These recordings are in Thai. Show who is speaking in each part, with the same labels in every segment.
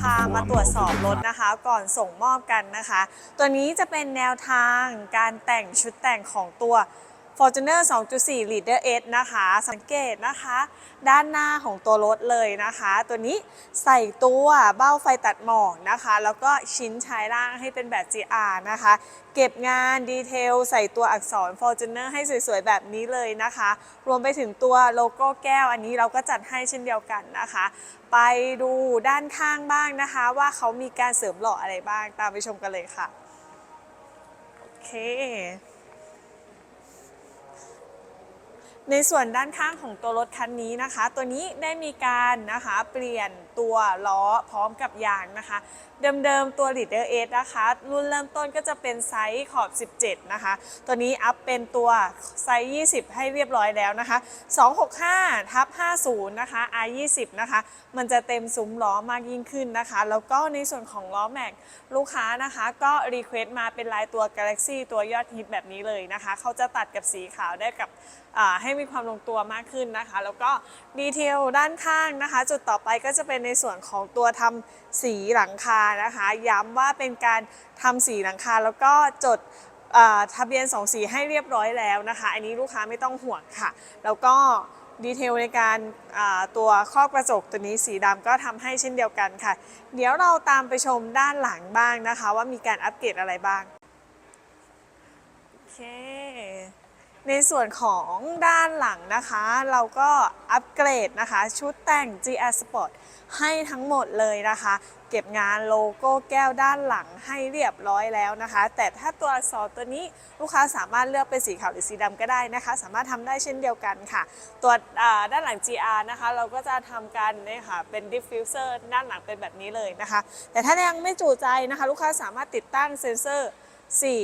Speaker 1: พา
Speaker 2: before
Speaker 1: มา
Speaker 2: I'm
Speaker 1: ตรวจสอบ
Speaker 2: over
Speaker 1: รถ
Speaker 2: mine.
Speaker 1: นะคะ ก่อนส่งมอบกันนะคะ ตัวนี้จะเป็นแนวทางการแต่งชุดแต่งของตัว Fortuner 2.4 Leader S นะคะ สังเกตนะคะ ด้านหน้าของตัวรถเลยนะคะ ตัวนี้ใส่ตัวเบ้าไฟตัดหมอกนะคะ แล้วก็ชิ้นชายล่างให้เป็นแบบ GR นะคะ เก็บงานดีเทลใส่ตัวอักษร Fortuner ให้สวยๆ แบบนี้เลยนะคะ รวมไปถึงตัวโลโก้แก้วอันนี้เราก็จัดให้เช่นเดียวกันนะคะ ไปดูด้านข้างบ้างนะคะ ว่าเขามีการเสริมหล่ออะไรบ้างตามไปชมกันเลยค่ะ โอเค ในส่วนด้านข้างของตัวรถคันนี้นะคะ ตัวนี้ได้มีการนะคะเปลี่ยนตัวล้อพร้อมกับยางนะคะ เดิมๆตัว Leader S นะคะ รุ่นเริ่มต้นก็จะเป็นไซส์ขอบ 17 นะคะ ตัวนี้อัพเป็นตัวไซส์ 20 ให้เรียบร้อยแล้วนะคะ 265ทับ50 นะคะ R20 นะคะ มันจะเต็มซุ้มล้อมากยิ่งขึ้นนะคะ แล้วก็ในส่วนของล้อแม็กลูกค้านะคะก็รีเควสต์มาเป็นลายตัว Galaxy ตัวยอดฮิตแบบนี้เลยนะคะ เขาจะตัดกับสีขาวได้กับให้มีความลงตัวมากขึ้นนะคะ แล้วก็ดีเทลด้านข้างนะคะ จุดต่อไปก็จะเป็นในส่วนของตัวทำสีหลังคานะคะ ย้ำว่าเป็นการทำสีหลังคาแล้วก็จดทะเบียนสองสีให้เรียบร้อยแล้วนะคะ อันนี้ลูกค้าไม่ต้องห่วงค่ะ แล้วก็ดีเทลในการตัวครอบกระจกตัวนี้สีดำก็ทำให้เช่นเดียวกันค่ะ เดี๋ยวเราตามไปชมด้านหลังบ้างนะคะ ว่ามีการอัปเกรดอะไรบ้าง โอเค ในส่วนของด้านหลังนะคะ เราก็อัปเกรดนะคะ ชุดแต่ง GR Sport ให้ทั้งหมดเลยนะคะ เก็บงานโลโก้แก้วด้านหลังให้เรียบร้อยแล้วนะคะ แต่ถ้าตัวอักษรตัวนี้ลูกค้าสามารถเลือกเป็นสีขาวหรือสีดำก็ได้นะคะ สามารถทำได้เช่นเดียวกันค่ะ ตัวด้านหลัง GR นะคะ เราก็จะทำการเนี่ยค่ะเป็น diffuser ด้านหลังเป็นแบบนี้เลยนะคะ แต่ถ้ายังไม่จูใจนะคะ ลูกค้าสามารถติดตั้งเซ็นเซอร์ สี่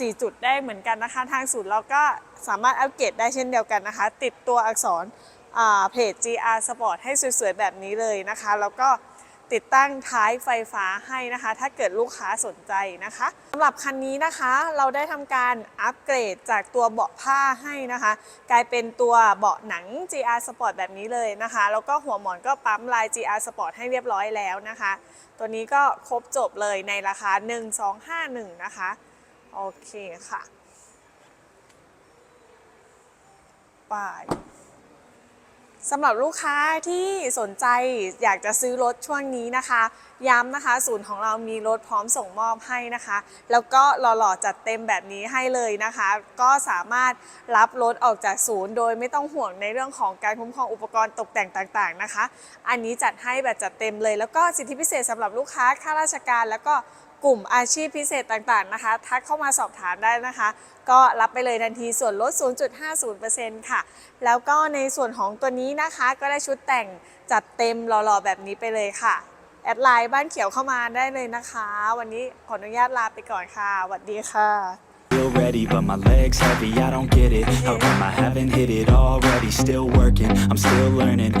Speaker 1: สี่จุดได้เหมือนกันนะคะ ทางศูนย์เราก็สามารถอัปเกรดได้เช่นเดียวกันนะคะ ติดตัวอักษรเพจ GR Sport ให้สวยๆ แบบนี้เลยนะคะ แล้วก็ ติดตั้งท้ายไฟฟ้าให้นะคะ ถ้าเกิดลูกค้าสนใจนะคะสำหรับคันนี้นะคะเราได้ทำการอัปเกรดจากตัวเบาะผ้าให้นะคะ กลายเป็นตัวเบาะหนัง GR Sport แบบนี้เลยนะคะ แล้วก็หัวหมอนก็ปั๊มลาย GR Sport ให้เรียบร้อยแล้วนะคะ ตัวนี้ก็ครบจบเลยในราคา 1251 นะคะโอเคค่ะไป สำหรับลูกค้าที่สนใจอยากจะซื้อรถช่วงนี้นะคะ ย้ำนะคะ ศูนย์ของเรามีรถพร้อมส่งมอบให้นะคะ แล้วก็หล่อๆจัดเต็มแบบนี้ให้เลยนะคะ ก็สามารถรับรถออกจากศูนย์ โดยไม่ต้องห่วงในเรื่องของการคุ้มครองอุปกรณ์ตกแต่งต่างๆนะคะ อันนี้จัดให้แบบจัดเต็มเลย แล้วก็สิทธิพิเศษสำหรับลูกค้าข้าราชการ แล้วก็กลุ่มอาชีพพิเศษต่างๆนะคะ ทักเข้ามาสอบถามได้นะคะ ก็รับไปเลยทันทีส่วนลด 0.50%ค่ะ แล้วก็ในส่วนของตัวนี้นะคะก็ได้ชุดแต่งจัดเต็มหล่อๆแบบนี้ไปเลยค่ะ แอดไลน์บ้านเขียวเข้ามาได้เลยนะคะ วันนี้ขออนุญาตลาไปก่อนค่ะสวัสดีค่ะ
Speaker 2: Feel ready, but my legs heavy, I don't get it How come I haven't hit it already? Still working, I'm still learning